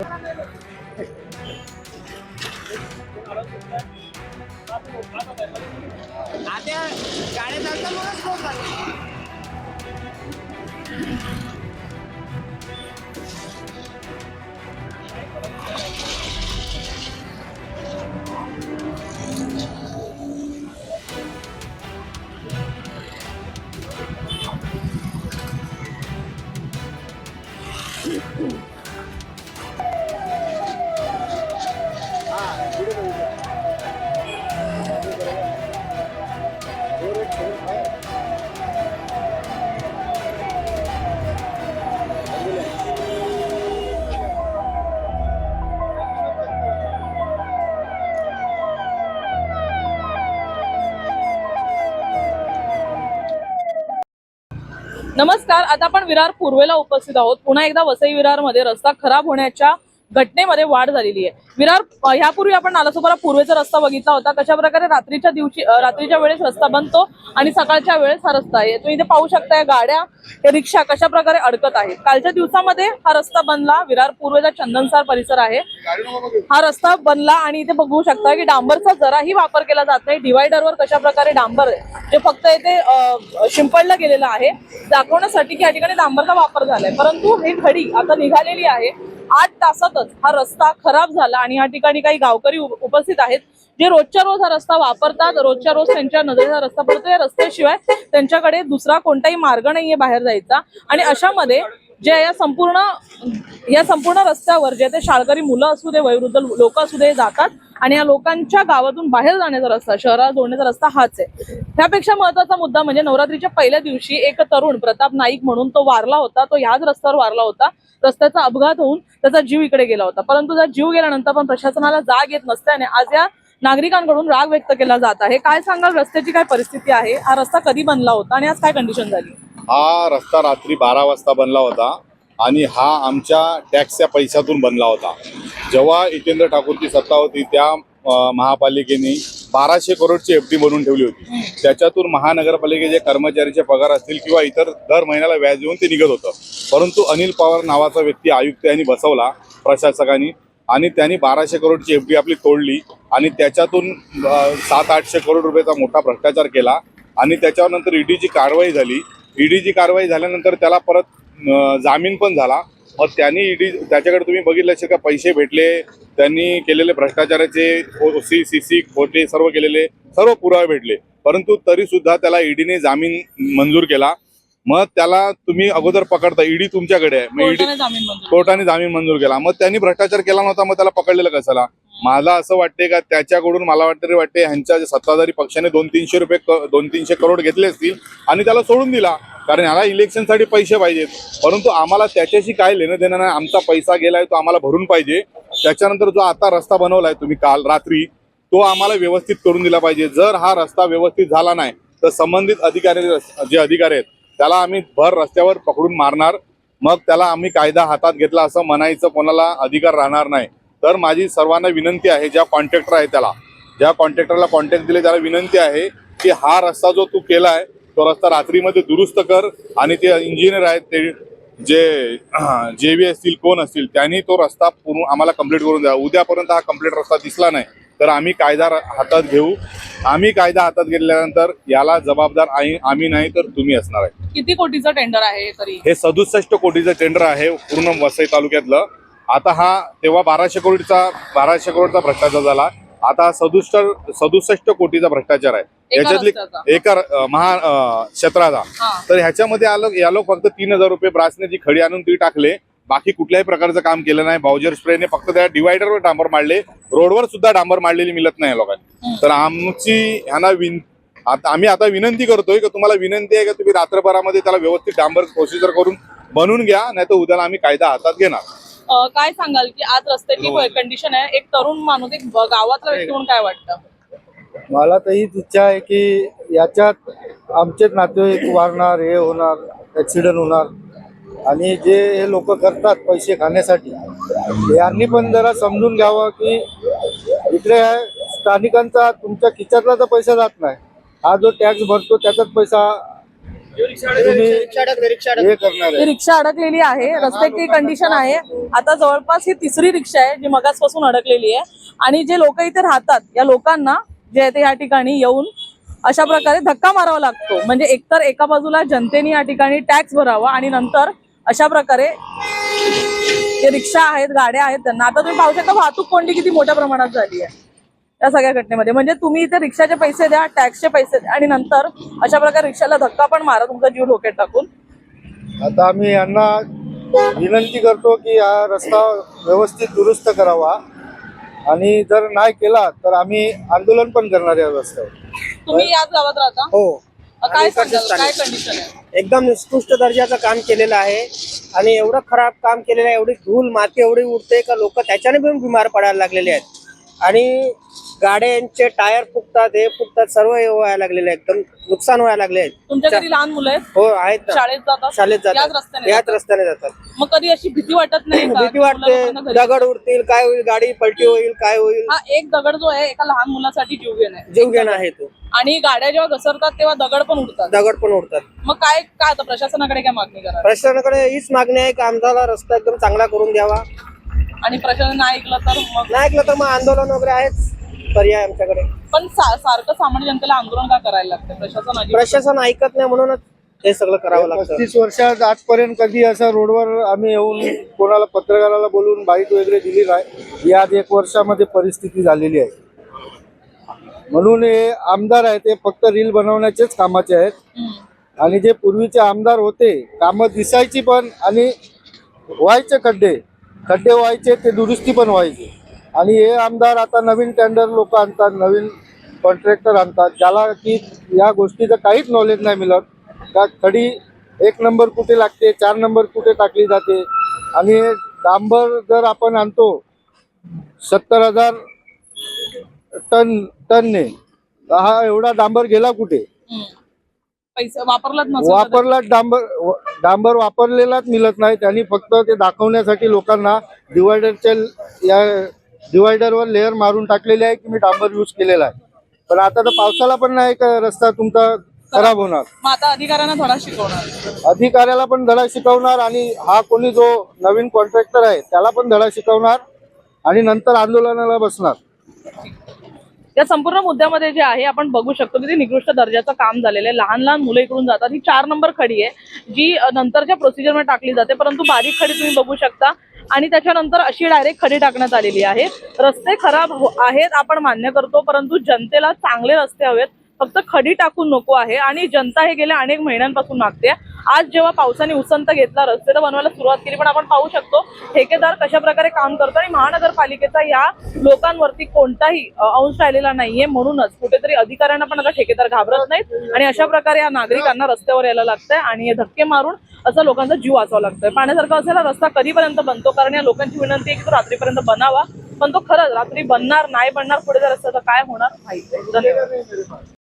आता गाड्या चालतात म्हणून स्लो नमस्कार. आता आपण विरार पूर्वेला उपस्थित आहोत. पुन्हा एकदा वसई विरारमध्ये रस्ता खराब होण्याच्या घटनेमध्ये वाढ झालेली आहे. विरार ह्यापूर्वी आपण नालासोपारा पूर्वेचा रस्ता बघितला होता. कशा प्रकारे रात्रीच्या दिवशी रात्रीच्या वेळेस रस्ता बनतो आणि सकाळच्या वेळेस हा रस्ता आहे. तुम्ही इथे पाहू शकता गाड्या हे रिक्षा कशा प्रकारे अडकत आहेत. कालच्या दिवसामध्ये हा रस्ता बनला. विरार पूर्वेचा चंदनसार परिसर आहे. हा रस्ता बनला आणि इथे बघू शकता की डांबरचा जराही वापर केला जात नाही. डिवायडरवर कशा प्रकारे डांबर जे फक्त इथे शिंपडलं गेलेलं आहे दाखवण्यासाठी की या ठिकाणी डांबरचा वापर झालाय. परंतु ही घडी आता निघालेली आहे. आठ तासातच हा रस्ता खराब झाला आणि या ठिकाणी काही गावकरी उपस्थित आहेत जे रोजच्या रोज हा रस्ता वापरतात रोजच्या रोज त्यांच्या नजरेचा रस्ता पडतो. या रस्त्याशिवाय त्यांच्याकडे दुसरा कोणताही मार्ग नाहीये बाहेर जायचा. आणि अशामध्ये जे या संपूर्ण या संपूर्ण रस्त्यावर जे ते शाळकरी मुलं असू दे वयोवृद्ध लोक असू दे जातात. आणि या लोकांच्या गावातून बाहेर जाण्याचा रस्ता शहरात जोडण्याचा रस्ता हाच आहे. त्यापेक्षा महत्त्वाचा मुद्दा म्हणजे नवरात्रीच्या पहिल्या दिवशी एक तरुण प्रताप नाईक म्हणून तो वारला होता. तो ह्याच रस्त्यावर वारला होता. रस्त्याचा अपघात होऊन त्याचा जीव इकडे गेला होता. परंतु त्या जीव गेल्यानंतर पण प्रशासनाला जाग येत नसल्याने आज या नागरिकांकडून राग व्यक्त केला जात आहे. काय सांगाल? रस्त्याची काय परिस्थिती आहे? हा रस्ता कधी बनला होता आणि आज काय कंडिशन झाली? हा रस्ता रात्री बारा वाजता बनला होता आणि हा आमच्या टॅक्सच्या पैशातून बनला होता. जेव्हा जितेंद्र ठाकूरची सत्ता होती त्या महापालिकेने बाराशे करोडची एफ डी बनवून ठेवली होती. त्याच्यातून महानगरपालिकेचे कर्मचारीचे पगार असतील किंवा इतर दर महिन्याला व्याज देऊन ते निघत होतं. परंतु अनिल पवार नावाचा व्यक्ती आयुक्त यांनी बसवला प्रशासकांनी आणि त्यांनी बाराशे करोडची एफ डी आपली तोडली आणि त्याच्यातून सात आठशे करोड रुपयाचा मोठा भ्रष्टाचार केला आणि त्याच्यावर नंतर ईडीची कारवाई झाली. ईडीची कारवाई झाल्यानंतर त्याला परत जामीन पण झाला. मग त्यांनी ईडी त्याच्याकडे तुम्ही बघितलं असेल का पैसे भेटले? त्यांनी केलेले भ्रष्टाचाराचे सी सी सी खोटे सर्व केलेले सर्व पुरावे भेटले. परंतु तरी सुद्धा त्याला ईडीने जामीन मंजूर केला. मग त्याला तुम्ही अगोदर पकडता ईडी तुमच्याकडे आहे. मग ईडी कोर्टाने जामीन मंजूर केला. मग त्यांनी भ्रष्टाचार केला नव्हता मग त्याला पकडलेलं कशाला? मला असं वाटते का त्याच्याकडून मला वाटतं वाटते ह्यांच्या सत्ताधारी पक्षाने दोन तीनशे रुपये दोन तीनशे करोड घेतले असतील आणि त्याला सोडून दिला. कारण याला इलेक्शनसाठी पैसे पाहिजेत. परंतु आम्हाला त्याच्याशी काय लेणं देणं नाही. आमचा पैसा गेलाय तो आम्हाला भरून पाहिजे. त्याच्यानंतर जो आता रस्ता बनवलाय तुम्ही काल रात्री तो आम्हाला व्यवस्थित करून दिला पाहिजे. जर हा रस्ता व्यवस्थित झाला नाही तर संबंधित अधिकारी जे अधिकारी आहेत त्याला आम्ही भर रस्त्यावर पकडून मारणार. मग त्याला आम्ही कायदा हातात घेतला असं म्हणायचं कोणाला अधिकार राहणार नाही. तर माझी सर्वांना विनंती आहे ज्या कॉन्ट्रॅक्टर आहे त्याला ज्या कॉन्ट्रॅक्टरला कॉन्टॅक्ट दिले त्याला विनंती आहे की हा रस्ता जो तू केला आहे तो रस्ता रात्रीमध्ये दुरुस्त कर आणि ते इंजिनियर आहेत ते जे जे व्ही असतील कोण असतील त्यांनी तो रस्ता पूर्ण आम्हाला कंप्लीट करून द्या उद्यापर्यंत हा कंप्लीट रस्ता दिसला नाही तर आम्ही कायदा हातात घेऊ. आम्ही कायदा हातात घेतल्यानंतर याला जबाबदार आम्ही नाही तर तुम्ही असणार आहे. किती कोटीचं टेंडर आहे तरी? हे सदुसष्ट कोटीचं टेंडर आहे पूर्ण वसई तालुक्यातलं. आता हा तेव्हा बाराशे कोटीचा बाराशे करोडचा भ्रष्टाचार झाला. आता हा सदुसष्ट सदुसष्ट कोटीचा भ्रष्टाचार आहे. याच्यातली? एका महा क्षेत्राचा. तर ह्याच्यामध्ये आलं या लोक फक्त तीन हजार रुपये ब्रासने जी खडी आणून ती टाकले. बाकी कुठल्याही प्रकारचं काम केलं नाही. बाउजर स्प्रेने फक्त त्या डिवायडरवर डांबर मारले. रोडवर सुद्धा डांबर मारलेली मिळत नाही या लोकांनी. तर आमची ह्यांना विन आता आम्ही आता विनंती करतोय की तुम्हाला विनंती आहे का तुम्ही रात्रभरामध्ये त्याला व्यवस्थित डांबर प्रोसिजर करून बनवून घ्या. नाही तर उद्याला आम्ही कायदा हातात घेणार. काय सांगाल की आज रस्त्याची कंडिशन आहे. एक तरुण माणूस एक गावातला व्यक्ती म्हणून काय वाटतं? मला तर हीच इच्छा आहे की याच्यात आमचेच नातेवाईक वारणार हे होणार ॲक्सिडेंट होणार. आणि जे हे लोक करतात पैसे खाण्यासाठी यांनी पण जरा समजून घ्यावं की इकडे स्थानिकांचा तुमच्या खिच्यातला तर पैसा जात नाही. हा जो टॅक्स भरतो त्याचाच पैसा हे करणार ही आहे रिक्षा अडकलेली आहे रस्त्याची कंडिशन आहे. आता जवळपास ही तिसरी रिक्षा आहे जी मगासपासून अडकलेली आहे. आणि जे लोक इथे राहतात या लोकांना जे आहे ते या ठिकाणी येऊन अशा प्रकारे धक्का मारावा लागतो. म्हणजे एकतर एका बाजूला जनतेने या ठिकाणी टॅक्स भरावा आणि नंतर अशा प्रकारे जे रिक्षा आहेत गाड्या आहेत त्यांना. आता तुम्ही पाहू शकता वाहतूक कोंडी किती मोठ्या प्रमाणात झाली आहे. या सगळ्या घटनेमध्ये. म्हणजे तुम्ही इथे रिक्षाचे पैसे द्या टॅक्सचे पैसे द्या आणि नंतर अशा प्रकारे रिक्षाला धक्का पण मारा तुमचा जीव धोक्यात टाकून. आता आम्ही यांना विनंती करतो की हा रस्ता व्यवस्थित दुरुस्त करावा. आणि जर नाही केला तर आम्ही आंदोलन पण करणार आहे या रस्त्यावर. तुम्ही याच गावात राहता? हो. काय सांगाल. कंडिशन आहे? एकदम निकृष्ट दर्जाचं काम केलेलं आहे. आणि एवढं खराब काम केलेलं आहे एवढी धूल माती एवढी उडते का लोक त्याच्याने पण बिमार पडायला लागलेले आहेत. आणि गाड्यांचे टायर फुटतात हे फुटतात सर्व हे व्हायला लागलेले आहेत. एकदम नुकसान व्हायला लागले आहेत. तुमच्या घरी लहान मुलं आहेत? हो आहेत ना. शाळेत जातात? शाळेत याच जातात रस्त्याने याच? रस्त्याने जातात. मग कधी अशी भीती वाटत नाही का? भीती वाटते. घरी- दगड उडतील काय होईल? गाडी पलटी होईल काय होईल? हा एक दगड जो आहे एका लहान मुलासाठी जीव घेणं आहे. जीव घेणं आहे तो. आणि गाड्या जेव्हा घसरतात तेव्हा दगड पण उडतात. दगड पण उडतात. मग काय काय आता प्रशासनाकडे काय मागणी करा प्रशासनाकडे हीच मागणी आहे की आमचा रस्ता एकदम चांगला करून द्यावा. आणि प्रशासन नाही ऐकलं तर मग नाही ऐकलं तर मग आंदोलन वगैरे आहेच. पर्याय आमच्याकडे. पण सा- सारखं सामान्य जनतेला आंदोलन का करायला लागतं प्रशासन अजिबात- प्रशासन ऐकत नाही म्हणूनच हे सगळं करावं लागतं. पस्तीस वर्षात आजपर्यंत कधी असं रोडवर आम्ही येऊन कोणाला पत्रकाराला बोलून बाईट वगैरे दिली नाही आज एक वर्षामध्ये परिस्थिती झालेली आहे. म्हणून हे आमदार आहेत ते फक्त रील बनवण्याचेच कामाचे आहेत. हम्म. आणि जे पूर्वीचे आमदार होते कामं दिसायची पण आणि व्हायचे खड्डे. खड्डे व्हायचे ते दुरुस्ती पण व्हायची. आणि हे आमदार आता नवीन टेंडर लोक आणतात नवीन कॉन्ट्रॅक्टर आणतात ज्याला की या गोष्टीचं काहीच नॉलेज नाही मिळत. का खडी एक नंबर कुठे लागते चार नंबर कुठे टाकली जाते? आणि डांबर जर आपण आणतो सत्तर हजार टन टनने हा एवढा डांबर गेला कुठे? वापरलाच नसेल तर- वापरला डांबर डांबर वापरलेलाच मिळत नाही. त्यांनी फक्त ते दाखवण्यासाठी लोकांना डिवायडरच्या या डिवायडरवर लेअर मारून टाकलेले आहे की मी डांबर यूज केलेला आहे. पण आता तर पावसाला पण नाही का रस्ता तुमचा खराब होणार. मग आता अधिकाऱ्यांना धडा शिकवणार. अधिकाऱ्याला पण धडा शिकवणार आणि हा कोणी जो नवीन कॉन्ट्रॅक्टर आहे त्याला पण धडा शिकवणार आणि नंतर आंदोलनाला बसणार. या संपूर्ण मुद्द्यामध्ये जे आहे आपण बघू शकतो की ते निकृष्ट दर्जाचं काम झालेलं आहे. लहान लहान मुलं इकडून जातात. ही चार नंबर खडी आहे जी नंतरच्या प्रोसिजरमध्ये टाकली जाते. परंतु बारीक खडी तुम्ही बघू शकता. आणि त्याच्यानंतर अशी डायरेक्ट खडी टाकण्यात आलेली आहे. रस्ते खराब हो- आहेत आपण मान्य करतो. परंतु जनतेला चांगले रस्ते हवेत. फक्त खडी टाकून नको आहे. आणि जनता हे गेल्या अनेक महिन्यांपासून मागते. आज जेव्हा पावसाने उसंत घेतला रस्ते तर बनवायला सुरुवात केली पण आपण पाहू शकतो ठेकेदार कशा प्रकारे काम करतो आणि महानगरपालिकेचा या लोकांवरती कोणताही अंश राहिलेला नाहीये. म्हणूनच कुठेतरी अधिकाऱ्यांना पण आता ठेकेदार घाबरत नाहीत. आणि अशा प्रकारे या नागरिकांना रस्त्यावर यायला लागतंय आणि हे धक्के मारून असं लोकांचा जीव वाचवा लागतोय. पाण्यासारखं असेल रस्ता कधीपर्यंत बनतो? कारण या लोकांची विनंती आहे की तो रात्रीपर्यंत बनावा. पण तो खरंच रात्री बनणार नाही बनणार पुढे जर रस्त्याचं काय होणार? माहिती आहे धन्यवाद.